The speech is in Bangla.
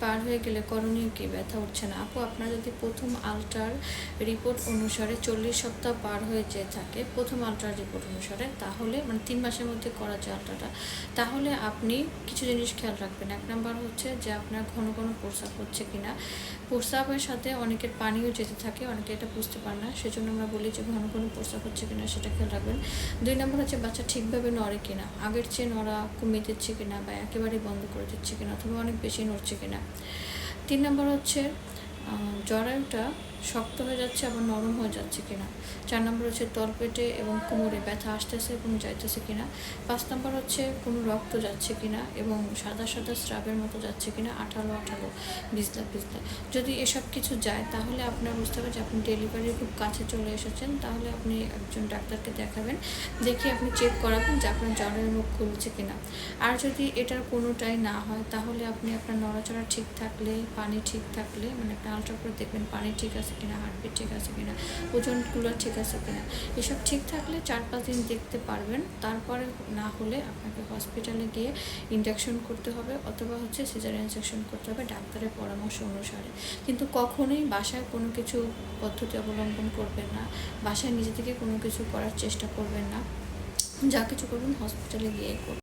পার হয়ে গেলে করণীয় কি? ব্যথা উঠছে না। আপু, আপনার যদি প্রথম আলট্রার রিপোর্ট অনুসারে চল্লিশ সপ্তাহ পার হয়ে যেয়ে থাকে, প্রথম আলট্রার রিপোর্ট অনুসারে, তাহলে মানে তিন মাসের মধ্যে করা যে আলট্রাটা, তাহলে আপনি কিছু জিনিস খেয়াল রাখবেন। এক নাম্বার হচ্ছে যে আপনার ঘন ঘন প্রস্রাব হচ্ছে কিনা। প্রস্রাবের সাথে অনেকের পানিও যেতে থাকে, অনেকে এটা বুঝতে পারে না। সেজন্য আমরা বলি যে ঘন ঘন প্রস্রাব হচ্ছে কিনা সেটা খেয়াল রাখবেন। দুই নম্বর হচ্ছে বাচ্চা ঠিকভাবে নড়ে কিনা। আগের চেয়ে নড়া কমিয়ে দিচ্ছে কিনা বা একেবারেই বন্ধ করে দিচ্ছে কিনা, অথবা অনেক বেশি নড়ছে কিনা। তিন নম্বর হচ্ছে জরায়ুটা শক্ত হয়ে যাচ্ছে আবার নরম হয়ে যাচ্ছে কিনা। চার নম্বর হচ্ছে তলপেটে এবং কোমরে ব্যথা আসতেছে এবং যাইতেছে কিনা। পাঁচ নম্বর হচ্ছে কোনো রক্ত যাচ্ছে কিনা এবং সাদা সাদা স্রাবের মতো যাচ্ছে কিনা। আঠালো আঠালো বিজলা বিজলা যদি এসব কিছু যায়, তাহলে আপনার বুঝতে হবে যে আপনি ডেলিভারির খুব কাছে চলে এসেছেন। তাহলে আপনি একজন ডাক্তারকে দেখাবেন, দেখে আপনি চেক করাবেন যে আপনার জ্বরের মুখ খুলছে কিনা। আর যদি এটার কোনোটাই না হয়, তাহলে আপনি আপনার নড়াচড়া ঠিক থাকলে, পানি ঠিক থাকলে মানে আপনি আলট্রা করে দেখবেন, পানি ঠিক আছে কিনা হার্টবিট ঠিক আছে কিনা, ওজনগুলো ঠিক আছে কিনা, এসব ঠিক থাকলে চার পাঁচ দিন দেখতে পারবেন। তারপরে না হলে আপনাকে হসপিটালে গিয়ে ইন্ডাকশন করতে হবে অথবা হচ্ছে সিজারিয়ান সেকশন করতে হবে ডাক্তারের পরামর্শ অনুসারে। কিন্তু কখনোই বাসায় কোনো কিছু পদ্ধতি অবলম্বন করবেন না, বাসায় নিজে থেকে কোনো কিছু করার চেষ্টা করবেন না। যা কিছু করবেন হসপিটালে গিয়ে করবেন।